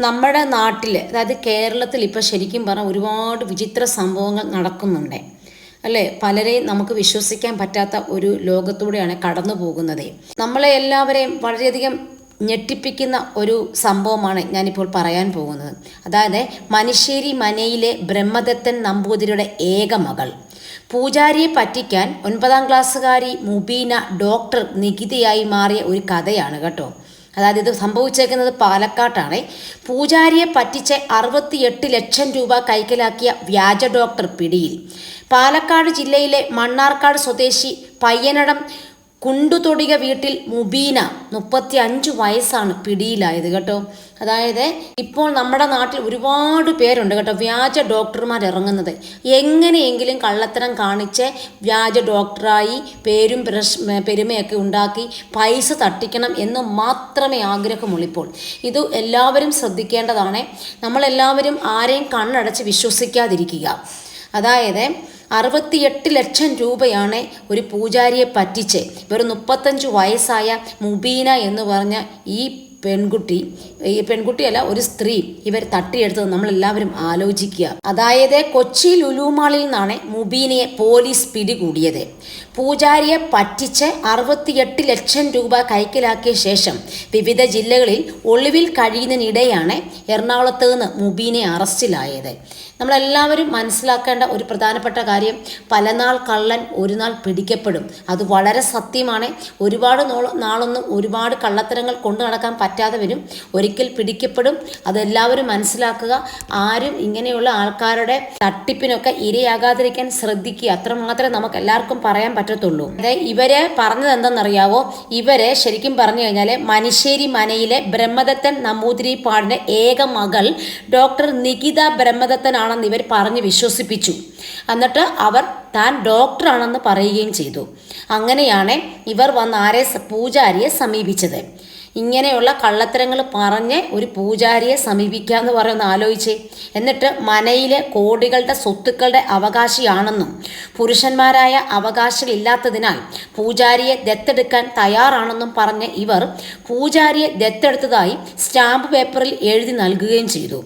നമ്മുടെ നാട്ടിൽ അതായത് കേരളത്തിൽ ഇപ്പോൾ ശരിക്കും പറഞ്ഞാൽ ഒരുപാട് വിചിത്ര സംഭവങ്ങൾ നടക്കുന്നുണ്ട്. അല്ലേ? പലരെയും നമുക്ക് വിശ്വസിക്കാൻ പറ്റാത്ത ഒരു ലോകത്തൂടെയാണ് കടന്നു പോകുന്നത്. നമ്മളെ എല്ലാവരെയും വളരെയധികം ഞെട്ടിപ്പിക്കുന്ന ഒരു സംഭവമാണ് ഞാനിപ്പോൾ പറയാൻ പോകുന്നത്. അതായത് മനുശ്ശേരി മനയിലെ ബ്രഹ്മദത്തൻ നമ്പൂതിരിയുടെ ഏക മകൾ. പൂജാരിയെ പറ്റിക്കാൻ ഒൻപതാം ക്ലാസ്സുകാരി മുബീന ഡോക്ടർ നികിതയായി മാറിയ ഒരു കഥയാണ് കേട്ടോ. അതായത് ഇത് സംഭവിച്ചേക്കുന്നത് പാലക്കാട്ടാണ്. പൂജാരിയെ പറ്റിച്ച് അറുപത്തിയെട്ട് ലക്ഷം രൂപ കൈക്കലാക്കിയ വ്യാജ ഡോക്ടർ പിടിയിൽ. പാലക്കാട് ജില്ലയിലെ മണ്ണാർക്കാട് സ്വദേശി പയ്യനടം കുണ്ടുതൊടിക വീട്ടിൽ മുബീന മുപ്പത്തി അഞ്ച് വയസ്സാണ് പിടിയിലായത് കേട്ടോ. അതായത് ഇപ്പോൾ നമ്മുടെ നാട്ടിൽ ഒരുപാട് പേരുണ്ട് കേട്ടോ വ്യാജ ഡോക്ടർമാർ ഇറങ്ങുന്നത്. എങ്ങനെയെങ്കിലും കള്ളത്തരം കാണിച്ച് വ്യാജ ഡോക്ടറായി പേരും പെരുമയൊക്കെ ഉണ്ടാക്കി പൈസ തട്ടിക്കണം എന്ന് മാത്രമേ ആഗ്രഹമുള്ളൂ ഇപ്പോൾ. ഇത് എല്ലാവരും ശ്രദ്ധിക്കേണ്ടതാണ്. നമ്മളെല്ലാവരും ആരെയും കണ്ണടച്ച് വിശ്വസിക്കാതിരിക്കുക. അതായത് അറുപത്തിയെട്ട് ലക്ഷം രൂപയാണ് ഒരു പൂജാരിയെ പറ്റിച്ച്. വെറും മുപ്പത്തഞ്ച് വയസ്സായ മുബീന എന്ന് പറഞ്ഞ ഈ പെൺകുട്ടി ഈ പെൺകുട്ടിയല്ല ഒരു സ്ത്രീ ഇവർ തട്ടിയെടുത്തത് നമ്മളെല്ലാവരും ആലോചിക്കുക. അതായത് കൊച്ചി ലുലുമാളിൽ നിന്നാണ് മുബീനയെ പോലീസ് പിടികൂടിയത്. പൂജാരിയെ പറ്റിച്ച് അറുപത്തിയെട്ട് ലക്ഷം രൂപ കൈക്കലാക്കിയ ശേഷം വിവിധ ജില്ലകളിൽ ഒളിവിൽ കഴിയുന്നതിനിടെയാണ് എറണാകുളത്ത് നിന്ന് മുബീനെ അറസ്റ്റിലായത്. നമ്മളെല്ലാവരും മനസ്സിലാക്കേണ്ട ഒരു പ്രധാനപ്പെട്ട കാര്യം പലനാൾ കള്ളൻ ഒരു നാൾ പിടിക്കപ്പെടും. അത് വളരെ സത്യമാണ്. ഒരുപാട് നാളൊന്നും ഒരുപാട് കള്ളത്തരങ്ങൾ കൊണ്ടു നടക്കാൻ പറ്റാതെ വരും. ഒരിക്കൽ പിടിക്കപ്പെടും. അതെല്ലാവരും മനസ്സിലാക്കുക. ആരും ഇങ്ങനെയുള്ള ആൾക്കാരുടെ തട്ടിപ്പിനൊക്കെ ഇരയാകാതിരിക്കാൻ ശ്രദ്ധിക്കുക. അത്രമാത്രമേ നമുക്ക് എല്ലാവർക്കും പറയാൻ പറ്റത്തുള്ളൂ. അതായത് ഇവരെ പറഞ്ഞത് എന്തെന്നറിയാവോ? ഇവരെ ശരിക്കും പറഞ്ഞു കഴിഞ്ഞാൽ മനുശ്ശേരി മനയിലെ ബ്രഹ്മദത്തൻ നമ്പൂതിരിപ്പാടിന്റെ ഏക മകൾ ഡോക്ടർ നികിത ബ്രഹ്മദത്തനാണെന്ന് ഇവർ പറഞ്ഞ് വിശ്വസിപ്പിച്ചു. എന്നിട്ട് അവർ താൻ ഡോക്ടറാണെന്ന് പറയുകയും ചെയ്തു. അങ്ങനെയാണ് ഇവർ വന്ന് ആരെ പൂജാരിയെ സമീപിച്ചത്. ഇങ്ങനെയുള്ള കള്ളത്തരങ്ങൾ പറഞ്ഞ് ഒരു പൂജാരിയെ സമീപിക്കുക എന്ന് പറയുന്ന ആലോചിച്ച്. എന്നിട്ട് മനയിലെ കോടികളുടെ സ്വത്തുക്കളുടെ അവകാശിയാണെന്നും പുരുഷന്മാരായ അവകാശികളില്ലാത്തതിനാൽ പൂജാരിയെ ദത്തെടുക്കാൻ തയ്യാറാണെന്നും പറഞ്ഞ് ഇവർ പൂജാരിയെ ദത്തെടുത്തതായി സ്റ്റാമ്പ് പേപ്പറിൽ എഴുതി നൽകുകയും ചെയ്തു.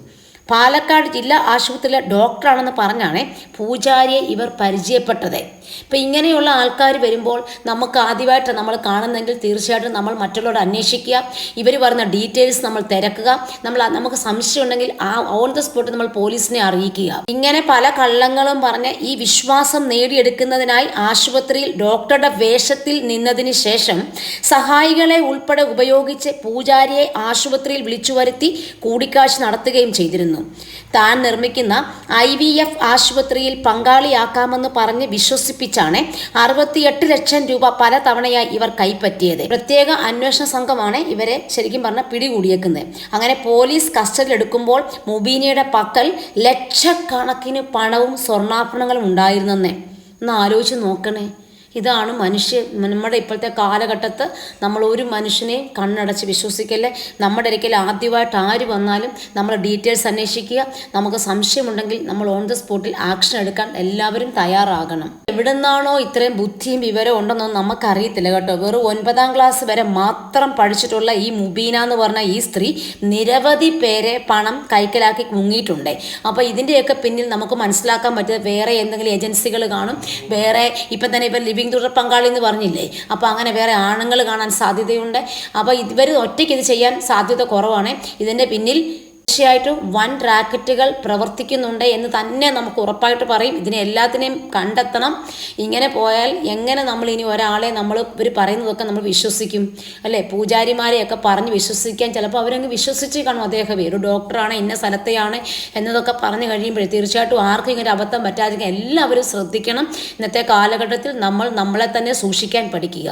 പാലക്കാട് ജില്ലാ ആശുപത്രിയിലെ ഡോക്ടറാണെന്ന് പറഞ്ഞാണ് പൂജാരിയെ ഇവർ പരിചയപ്പെട്ടത്. ഇപ്പം ഇങ്ങനെയുള്ള ആൾക്കാർ വരുമ്പോൾ നമുക്ക് ആദ്യമായിട്ട് നമ്മൾ കാണുന്നെങ്കിൽ തീർച്ചയായിട്ടും നമ്മൾ മറ്റുള്ളവരോട് അന്വേഷിക്കുക. ഇവർ പറഞ്ഞ ഡീറ്റെയിൽസ് നമ്മൾ തിരക്കുക. നമ്മൾ നമുക്ക് സംശയം ഉണ്ടെങ്കിൽ ആ ഓൺ ദ സ്പോട്ട് നമ്മൾ പോലീസിനെ അറിയിക്കുക. ഇങ്ങനെ പല കള്ളങ്ങളും പറഞ്ഞ് ഈ വിശ്വാസം നേടിയെടുക്കുന്നതിനായി ആശുപത്രിയിൽ ഡോക്ടറുടെ വേഷത്തിൽ നിന്നതിന് ശേഷം സഹായികളെ ഉൾപ്പെടെ ഉപയോഗിച്ച് പൂജാരിയെ ആശുപത്രിയിൽ വിളിച്ചു വരുത്തി കൂടിക്കാഴ്ച നടത്തുകയും ചെയ്തിരുന്നു. താൻ നിർമ്മിക്കുന്ന ഐ വി എഫ് ആശുപത്രിയിൽ പങ്കാളിയാക്കാമെന്ന് പറഞ്ഞ് വിശ്വസിപ്പിച്ചാണ് അറുപത്തിയെട്ട് ലക്ഷം രൂപ പല തവണയായി ഇവർ കൈപ്പറ്റിയത്. പ്രത്യേക അന്വേഷണ സംഘമാണ് ഇവരെ ശരിക്കും പറഞ്ഞാൽ പിടികൂടിയേക്കുന്നത്. അങ്ങനെ പോലീസ് കസ്റ്റഡിയിൽ എടുക്കുമ്പോൾ മുബീനയുടെ പക്കൽ ലക്ഷക്കണക്കിന് പണവും സ്വർണാഭരണങ്ങളും ഉണ്ടായിരുന്നെന്നേ. ഒന്ന് ആലോചിച്ച് നോക്കണേ. ഇതാണ് മനുഷ്യ നമ്മുടെ ഇപ്പോഴത്തെ കാലഘട്ടത്ത് നമ്മൾ ഒരു മനുഷ്യനെ കണ്ണടച്ച് വിശ്വസിക്കല്ലേ? നമ്മുടെ ഇടയ്ക്കൽ ആദ്യമായിട്ട് ആര് വന്നാലും നമ്മൾ ഡീറ്റെയിൽസ് അന്വേഷിക്കുക. നമുക്ക് സംശയമുണ്ടെങ്കിൽ നമ്മൾ ഓൺ ദ സ്പോട്ടിൽ ആക്ഷൻ എടുക്കാൻ എല്ലാവരും തയ്യാറാകണം. എവിടെ നിന്നാണോ ഇത്രയും ബുദ്ധിയും വിവരം ഉണ്ടെന്നൊന്നും നമുക്കറിയത്തില്ല കേട്ടോ. വെറും ഒൻപതാം ക്ലാസ് വരെ മാത്രം പഠിച്ചിട്ടുള്ള ഈ മുബീന എന്ന് പറഞ്ഞ ഈ സ്ത്രീ നിരവധി പേരെ പണം കൈക്കലാക്കി മുങ്ങിയിട്ടുണ്ട്. അപ്പോൾ ഇതിന്റെയൊക്കെ പിന്നിൽ നമുക്ക് മനസ്സിലാക്കാൻ പറ്റുന്നത് വേറെ എന്തെങ്കിലും ഏജൻസികൾ കാണും. വേറെ ഇപ്പം തന്നെ ഇപ്പം ലിവിങ് തുടർ പങ്കാളി എന്ന് പറഞ്ഞില്ലേ? അപ്പോൾ അങ്ങനെ വേറെ ആണുങ്ങൾ കാണാൻ സാധ്യതയുണ്ട്. അപ്പോൾ ഇവർ ഒറ്റയ്ക്ക് ഇത് ചെയ്യാൻ സാധ്യത കുറവാണ്. ഇതിന്റെ പിന്നിൽ തീർച്ചയായിട്ടും വൻ റാക്കറ്റുകൾ പ്രവർത്തിക്കുന്നുണ്ട് എന്ന് തന്നെ നമുക്ക് ഉറപ്പായിട്ട് പറയും. ഇതിനെ എല്ലാത്തിനെയും കണ്ടെത്തണം. ഇങ്ങനെ പോയാൽ എങ്ങനെ നമ്മൾ ഇനി ഒരാളെ നമ്മൾ ഇവർ പറയുന്നതൊക്കെ നമ്മൾ വിശ്വസിക്കും. അല്ലേ? പൂജാരിമാരെയൊക്കെ പറഞ്ഞ് വിശ്വസിക്കാൻ ചിലപ്പോൾ അവരങ്ങ് വിശ്വസിച്ച് കാണും. അദ്ദേഹം ഒരു ഡോക്ടറാണ് ഇന്ന സ്ഥലത്തെയാണ് എന്നതൊക്കെ പറഞ്ഞു കഴിയുമ്പോൾ തീർച്ചയായിട്ടും ആർക്കും ഇങ്ങനെ അബദ്ധം പറ്റാതിരിക്കാൻ എല്ലാവരും ശ്രദ്ധിക്കണം. ഇന്നത്തെ കാലഘട്ടത്തിൽ നമ്മൾ നമ്മളെ തന്നെ സൂക്ഷിക്കാൻ പഠിക്കുക.